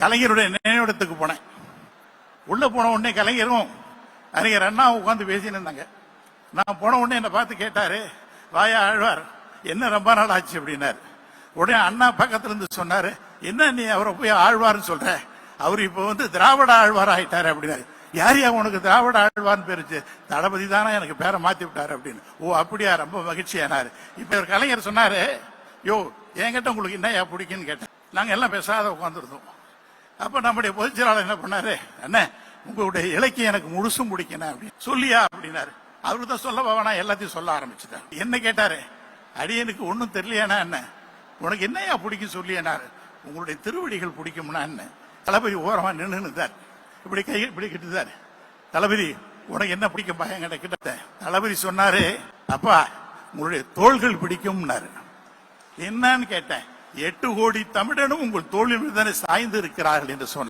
கலைஞருடைய நினைவிடத்துக்கு போனேன். உள்ள போன உடனே கலைஞரும் அறிஞர் அண்ணா உட்காந்து பேசின்னு இருந்தாங்க. நான் போன உடனே என்னை பார்த்து கேட்டாரு வாயா ஆழ்வார் என்ன ரொம்ப நாள் ஆச்சு? அப்படின்னாரு. உடனே அண்ணா பக்கத்துல இருந்து சொன்னாரு என்ன நீ அவரை போய் ஆழ்வார்னு சொல்ற? அவர் இப்ப வந்து திராவிட ஆழ்வார் ஆயிட்டாரு அப்படின்னாரு. யார் யா உனக்கு திராவிட ஆழ்வார்னு பேருச்சு தளபதி தானே எனக்கு பேரை மாத்தி விட்டாரு அப்படின்னு. ஓ அப்படியா? ரொம்ப மகிழ்ச்சியானாரு. இப்ப ஒரு கலைஞர் சொன்னாரு யோ என்கிட்ட உங்களுக்கு என்னையா பிடிக்குன்னு கேட்டேன். நாங்க எல்லாம் பேசாத உட்காந்துருந்தோம் அப்ப நம்முடைய பொதுச் செயலாளர் என்ன பண்ணாரு? அண்ணே உங்களுடைய இலக்கியம் எனக்கு முழுசும் பிடிக்கணும் அப்படின்னு. சொல்லியா? அப்படின்னாரு. அவரு தான் சொல்ல வேணா எல்லாத்தையும் சொல்ல ஆரம்பிச்சுட்டார். என்ன கேட்டாரு? அடியனுக்கு ஒன்னும் தெரியலையானா என்ன உனக்கு என்னையா பிடிக்கும்? சொல்லியனாரு உங்களுடைய திருவடிகள் பிடிக்கும்னா என்ன தளபதி ஓரமா நின்றுதார் இப்படி கை இப்படி கிட்டுதார் தளபதி உனக்கு என்ன பிடிக்கும்? என்கிட்ட கிட்ட தளபதி சொன்னாரு அப்பா உங்களுடைய தோள்கள் பிடிக்கும்னாரு. என்னன்னு கேட்டேன். எட்டு கோடி தமிழனும் உங்கள் தோளில் தானே சாய்ந்து இருக்கிறார்கள் என்று சொன்னார்.